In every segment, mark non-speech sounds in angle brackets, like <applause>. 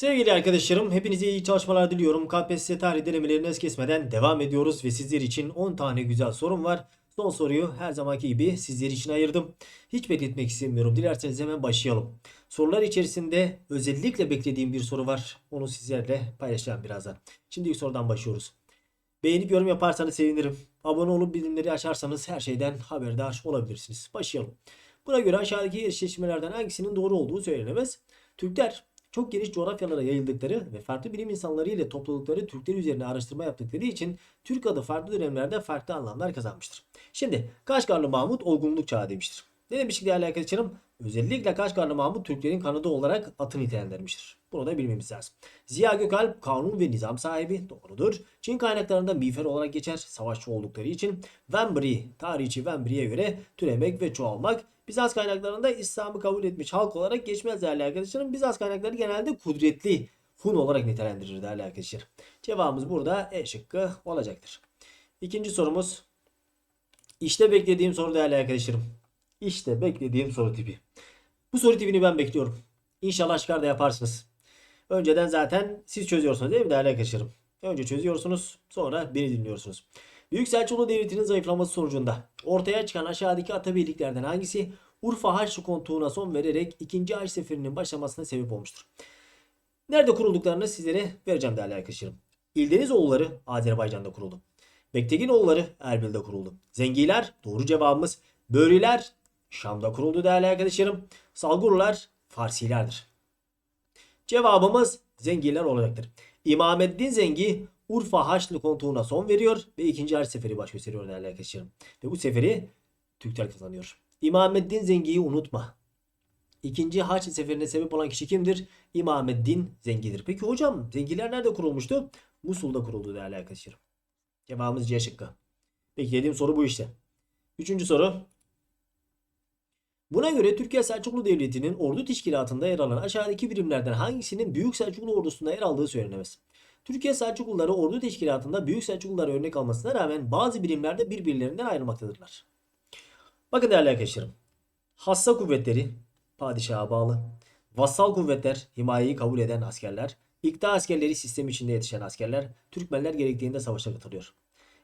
Sevgili arkadaşlarım, hepinize iyi çalışmalar diliyorum. KPSS tarih denemelerine es kesmeden devam ediyoruz ve sizler için 10 tane güzel sorum var. Son soruyu her zamanki gibi sizler için ayırdım. Hiç bekletmek istemiyorum. Dilerseniz hemen başlayalım. Sorular içerisinde özellikle beklediğim bir soru var. Onu sizlerle paylaşacağım birazdan. Şimdi ilk sorudan başlıyoruz. Beğenip yorum yaparsanız sevinirim. Abone olup bildirimleri açarsanız her şeyden haberdar olabilirsiniz. Başlayalım. Buna göre aşağıdaki eşleşmelerden hangisinin doğru olduğu söylenemez. Türkler çok geniş coğrafyalara yayıldıkları ve farklı bilim insanları ile topladıkları Türkler üzerine araştırma yaptıkları için Türk adı farklı dönemlerde farklı anlamlar kazanmıştır. Şimdi Kaşgarlı Mahmut olgunluk çağı demiştir. Ne demiştik değerli arkadaşlarım? Özellikle Kaşgarlı Mahmut Türklerin kanadı olarak atı nitelendirmiştir. Bunu da bilmemiz lazım. Ziya Gökalp kanun ve nizam sahibi doğrudur. Çin kaynaklarında miğfer olarak geçer savaşçı oldukları için. Vembri, tarihçi Wembri'ye göre türemek ve çoğalmak. Bizans kaynaklarında İslam'ı kabul etmiş halk olarak geçmez değerli arkadaşlarım. Bizans kaynakları genelde kudretli Hun olarak nitelendirir değerli arkadaşlar. Cevabımız burada E şıkkı olacaktır. İkinci sorumuz. İşte beklediğim soru değerli arkadaşlarım. İşte beklediğim soru tipi. Bu soru tipini ben bekliyorum. İnşallah çıkar da yaparsınız. Önceden zaten siz çözüyorsunuz değil mi değerli arkadaşlarım? Önce çözüyorsunuz sonra beni dinliyorsunuz. Büyük Selçuklu Devleti'nin zayıflaması sonucunda ortaya çıkan aşağıdaki atabeyliklerden hangisi Urfa Haçlı kontuğuna son vererek 2. Haç Seferi'nin başlamasına sebep olmuştur? Nerede kurulduklarını sizlere vereceğim değerli arkadaşlarım. İldenizoğulları Azerbaycan'da kuruldu. Bekteginoğulları Erbil'de kuruldu. Zengiler doğru cevabımız. Böğrüler Şam'da kuruldu değerli arkadaşlarım. Salgurlar Farsilerdir. Cevabımız Zengiler olacaktır. İmameddin Zengi Urfa Haçlı kontuğuna son veriyor ve ikinci Haç Seferi baş gösteriyor değerli arkadaşlarım. Ve bu seferi Türkler kazanıyor. İmameddin Zengi'yi unutma. İkinci Haç Seferi'ne sebep olan kişi kimdir? İmameddin Zengi'dir. Peki hocam Zengiler nerede kurulmuştu? Musul'da kuruldu değerli arkadaşlarım. Cevabımız C şıkkı. Peki dediğim soru bu işte. Üçüncü soru. Buna göre Türkiye Selçuklu Devleti'nin ordu teşkilatında yer alan aşağıdaki birimlerden hangisinin Büyük Selçuklu ordusunda yer aldığı söylenemez. Türkiye Selçukluları ordu teşkilatında Büyük Selçuklulara örnek almasına rağmen bazı birimlerde birbirlerinden ayrılmaktadırlar. Bakın değerli arkadaşlarım. Hassa kuvvetleri padişaha bağlı. Vassal kuvvetler himayeyi kabul eden askerler. İkta askerleri sistem içinde yetişen askerler. Türkmenler gerektiğinde savaşa katılıyor.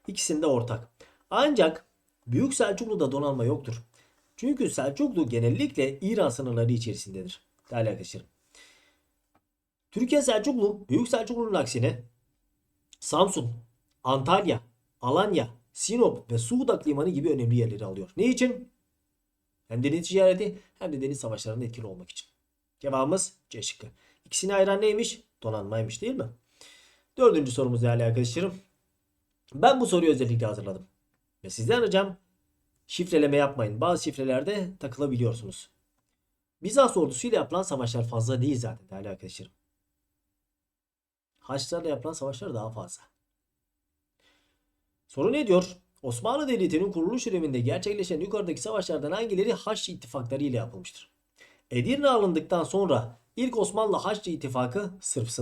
İkisinde ortak. Ancak Büyük Selçuklu'da donanma yoktur. Çünkü Selçuklu genellikle İran sınırları içerisindedir. Değerli arkadaşlarım. Türkiye Selçuklu, Büyük Selçuklu'nun aksine Samsun, Antalya, Alanya, Sinop ve Suğdak Limanı gibi önemli yerleri alıyor. Ne için? Hem deniz ticareti hem de deniz savaşlarında etkili olmak için. Cevabımız C şıkkı. İkisini ayıran neymiş? Donanmaymış değil mi? Dördüncü sorumuz değerli arkadaşlarım. Ben bu soruyu özellikle hazırladım. Ve sizden ricam şifreleme yapmayın. Bazı şifrelerde takılabiliyorsunuz. Bizans ordusuyla yapılan savaşlar fazla değil zaten değerli arkadaşlarım. Haçlarla yapılan savaşlar daha fazla. Soru ne diyor? Osmanlı Devleti'nin kuruluş döneminde gerçekleşen yukarıdaki savaşlardan hangileri Haçlı ittifakları ile yapılmıştır? Edirne alındıktan sonra ilk Osmanlı Haçlı ittifakı sırf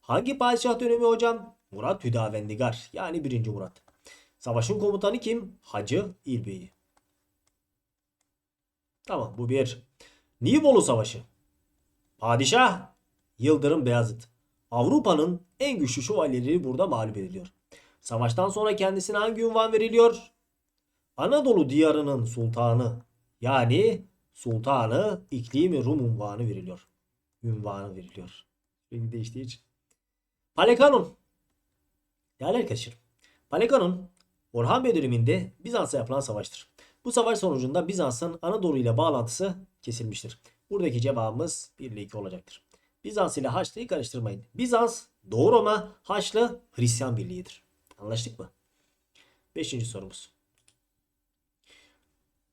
Hangi padişah dönemi hocam? Murat Hüdavendigar yani 1. Murat. Savaşın komutanı kim? Hacı İlbeyi. Tamam bu bir. Nibolu Savaşı. Padişah Yıldırım Beyazıt. Avrupa'nın en güçlü şövalyeleri burada mağlup ediliyor. Savaştan sonra kendisine hangi ünvan veriliyor? Anadolu diyarının sultanı yani sultanı iklimi Rum unvanı veriliyor. Ünvanı veriliyor. Rengi değiştiği için. Palekanon. Değerli arkadaşlar. Palekanon Orhan Bey döneminde Bizans'a yapılan savaştır. Bu savaş sonucunda Bizans'ın Anadolu ile bağlantısı kesilmiştir. Buradaki cevabımız 1 ile 2 olacaktır. Bizans ile Haçlı'yı karıştırmayın. Bizans Doğu Roma, Haçlı Hristiyan birliğidir. Anlaştık mı? Beşinci sorumuz.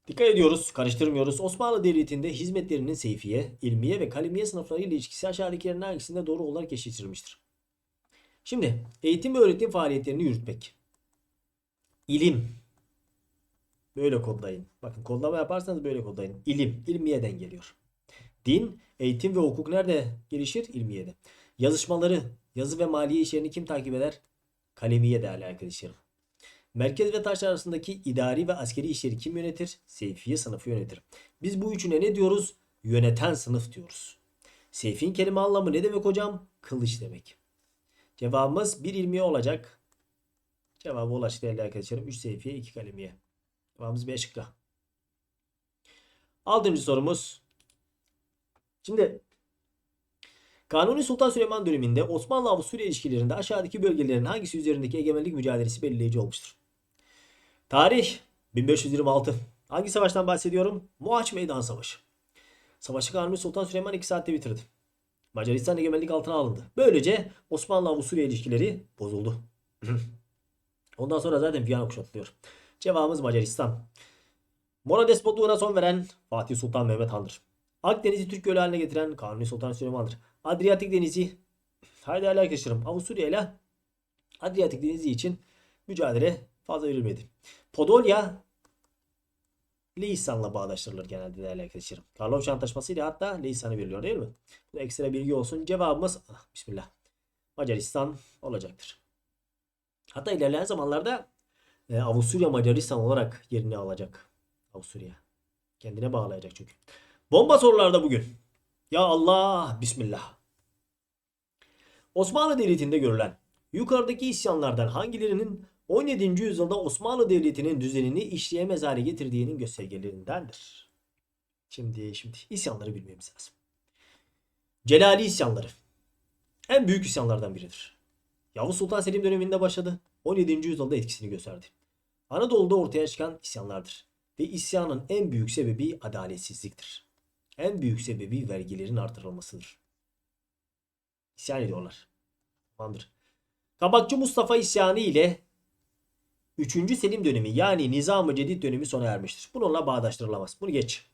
Dikkat ediyoruz, karıştırmıyoruz. Osmanlı Devleti'nde hizmetlerinin seyfiye, ilmiye ve kalemiye sınıfları ile ilişkisi aşağıdakilerin hangisinde doğru olarak eşleştirilmiştir? Şimdi eğitim ve öğretim faaliyetlerini yürütmek. İlim. Böyle kodlayın. Bakın kodlama yaparsanız böyle kodlayın. İlim, ilmiyeden geliyor. Din, eğitim ve hukuk nerede gelişir? İlmiyede. Yazışmaları, yazı ve maliye işlerini kim takip eder? Kalemiye değerli arkadaşlarım. Merkez ve taş arasındaki idari ve askeri işleri kim yönetir? Seyfiye sınıfı yönetir. Biz bu üçüne ne diyoruz? Yöneten sınıf diyoruz. Seyfin kelime anlamı ne demek hocam? kılıç demek. Cevabımız bir ilmiye olacak. Cevabı ulaştı değerli arkadaşlarım. 3 sayfaya 2 kalemiye. Cevabımız B şıkkı. Altıncı sorumuz. Şimdi Kanuni Sultan Süleyman döneminde Osmanlı-Avusturya ilişkilerinde aşağıdaki bölgelerin hangisi üzerindeki egemenlik mücadelesi belirleyici olmuştur? Tarih 1526. Hangi savaştan bahsediyorum? Muaç Meydan Savaşı. Savaşı Kanuni Sultan Süleyman 2 saatte bitirdi. Macaristan egemenlik altına alındı. Böylece Osmanlı-Avusturya ilişkileri bozuldu. <laughs> Ondan sonra zaten Viyana kuşatılıyor. Cevabımız Macaristan. Mora despotluğuna son veren Fatih Sultan Mehmet Han'dır. Akdeniz'i Türk Gölü haline getiren Kanuni Sultan Süleyman'dır. Adriyatik Denizi haydi hala arkadaşlarım Avusturya ile Adriyatik Denizi için mücadele fazla verilmedi. Podolya Leisan'la bağdaştırılır genelde değerli arkadaşlarım. Karlofça Antlaşması ile hatta Leisan'ı veriliyor değil mi? Bu ekstra bilgi olsun. Cevabımız ah, Bismillah. Macaristan olacaktır. Hatta ilerleyen zamanlarda e, Avusturya Macaristan olarak yerini alacak. Avusturya. Kendine bağlayacak çünkü. Bomba sorularda bugün. Ya Allah, Bismillah. Osmanlı Devleti'nde görülen yukarıdaki isyanlardan hangilerinin 17. yüzyılda Osmanlı Devleti'nin düzenini işleyemez hale getirdiğinin göstergelerindendir. Şimdi şimdi isyanları bilmemiz lazım. Celali isyanları en büyük isyanlardan biridir. Yavuz Sultan Selim döneminde başladı. 17. yüzyılda etkisini gösterdi. Anadolu'da ortaya çıkan isyanlardır. Ve isyanın en büyük sebebi adaletsizliktir. En büyük sebebi vergilerin artırılmasıdır. İsyan ediyorlar. Tamamdır. Kabakçı Mustafa isyanı ile 3. Selim dönemi yani Nizam-ı Cedid dönemi sona ermiştir. Bununla bağdaştırılamaz. Bunu geç.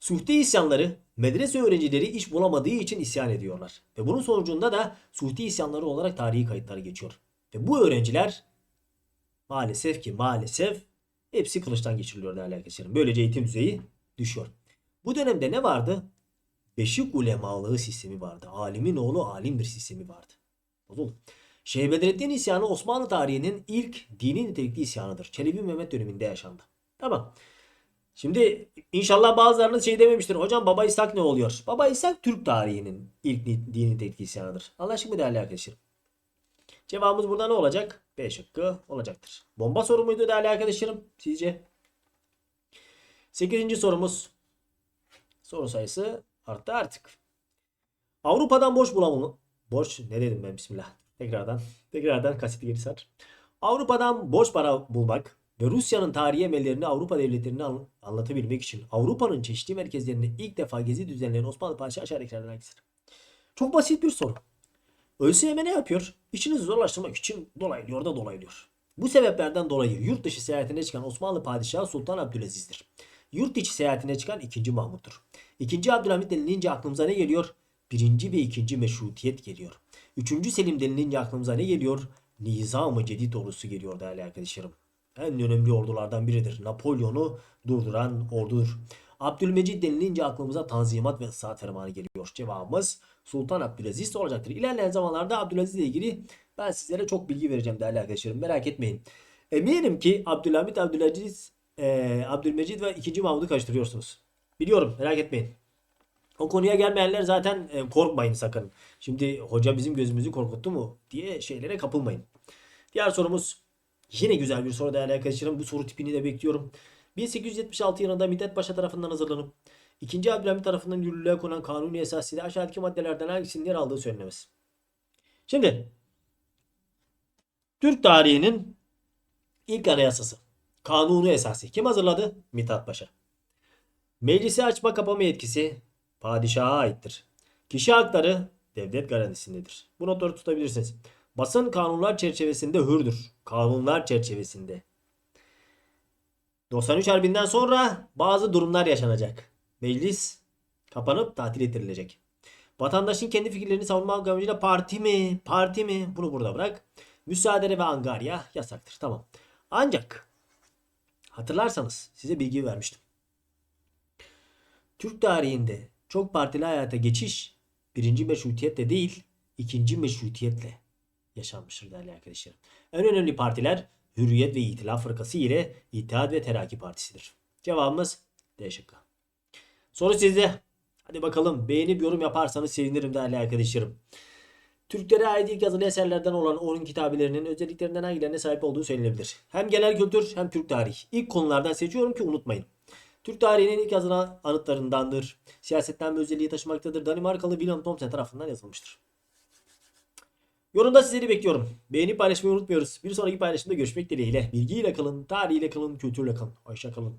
Suhti isyanları medrese öğrencileri iş bulamadığı için isyan ediyorlar. Ve bunun sonucunda da Suhti isyanları olarak tarihi kayıtları geçiyor. Ve bu öğrenciler maalesef ki maalesef hepsi kılıçtan geçiriliyor değerli arkadaşlarım. Böylece eğitim düzeyi düşüyor. Bu dönemde ne vardı? Beşik ulemalığı sistemi vardı. Alimin oğlu alimdir sistemi vardı. Bozuldu. Şeyh Bedrettin isyanı Osmanlı tarihinin ilk dini nitelikli isyanıdır. Çelebi Mehmet döneminde yaşandı. Tamam. Şimdi inşallah bazılarınız şey dememiştir. Hocam Baba İshak ne oluyor? Baba İshak Türk tarihinin ilk ni- dini nitelikli isyanıdır. Anlaştık mı değerli arkadaşlarım? Cevabımız burada ne olacak? B şıkkı olacaktır. Bomba soru muydu değerli arkadaşlarım? Sizce? 8. sorumuz. Soru sayısı arttı artık. Avrupa'dan borç bulamamı. Borç ne dedim ben bismillah. Tekrardan. Tekrardan kaseti geri sar. Avrupa'dan borç para bulmak ve Rusya'nın tarihi emellerini Avrupa devletlerine an- anlatabilmek için Avrupa'nın çeşitli merkezlerinde ilk defa gezi düzenleyen Osmanlı Padişahı aşağıdakilerden hangisidir? Çok basit bir soru. ÖSYM ne yapıyor? İşinizi zorlaştırmak için dolaylıyor da dolaylıyor. Bu sebeplerden dolayı yurt dışı seyahatine çıkan Osmanlı Padişahı Sultan Abdülaziz'dir. Yurt içi seyahatine çıkan 2. Mahmut'tur. 2. Abdülhamit denilince aklımıza ne geliyor? 1. ve 2. meşrutiyet geliyor. 3. Selim denilince aklımıza ne geliyor? Nizam-ı Cedid ordusu geliyor değerli arkadaşlarım. En önemli ordulardan biridir. Napolyon'u durduran ordudur. Abdülmecid denilince aklımıza Tanzimat ve Islahat Fermanı geliyor. Cevabımız Sultan Abdülaziz olacaktır. İlerleyen zamanlarda Abdülaziz ile ilgili ben sizlere çok bilgi vereceğim değerli arkadaşlarım. Merak etmeyin. Eminim ki Abdülhamit, Abdülaziz, eee Abdülmecid ve 2. Mahmud'u karıştırıyorsunuz. Biliyorum merak etmeyin. O konuya gelmeyenler zaten e, korkmayın sakın. Şimdi hoca bizim gözümüzü korkuttu mu diye şeylere kapılmayın. Diğer sorumuz yine güzel bir soru değerli arkadaşlarım. Bu soru tipini de bekliyorum. 1876 yılında Mithat Paşa tarafından hazırlanıp 2. Abdülhamit tarafından yürürlüğe konan kanuni esas ile aşağıdaki maddelerden hangisinin yer aldığı söylenemez. Şimdi Türk tarihinin ilk anayasası. Kanunu esası. Kim hazırladı? Mithat Paşa. Meclisi açma kapama yetkisi padişaha aittir. Kişi hakları devlet garantisindedir. Bu notları tutabilirsiniz. Basın kanunlar çerçevesinde hürdür. Kanunlar çerçevesinde. 93 Harbi'nden sonra bazı durumlar yaşanacak. Meclis kapanıp tatil ettirilecek. Vatandaşın kendi fikirlerini savunmak amacıyla parti mi, parti mi bunu burada bırak. Müsaade ve angarya yasaktır. Tamam. Ancak hatırlarsanız size bilgi vermiştim. Türk tarihinde çok partili hayata geçiş birinci meşrutiyetle değil ikinci meşrutiyetle yaşanmıştır değerli arkadaşlarım. En önemli partiler Hürriyet ve İtilaf Fırkası ile İttihat ve Terakki Partisi'dir. Cevabımız D şıkkı. Soru sizde. Hadi bakalım beğenip yorum yaparsanız sevinirim değerli arkadaşlarım. Türklere ait ilk yazılı eserlerden olan onun kitabelerinin özelliklerinden hangilerine sahip olduğu söylenebilir. Hem genel kültür hem Türk tarihi. İlk konulardan seçiyorum ki unutmayın. Türk tarihinin ilk yazılan anıtlarındandır. Siyasetten bir özelliği taşımaktadır. Danimarkalı William Thomson tarafından yazılmıştır. Yorumda sizleri bekliyorum. Beğenip paylaşmayı unutmuyoruz. Bir sonraki paylaşımda görüşmek dileğiyle. Bilgiyle kalın, tarihiyle kalın, kültürle kalın. Hoşça kalın.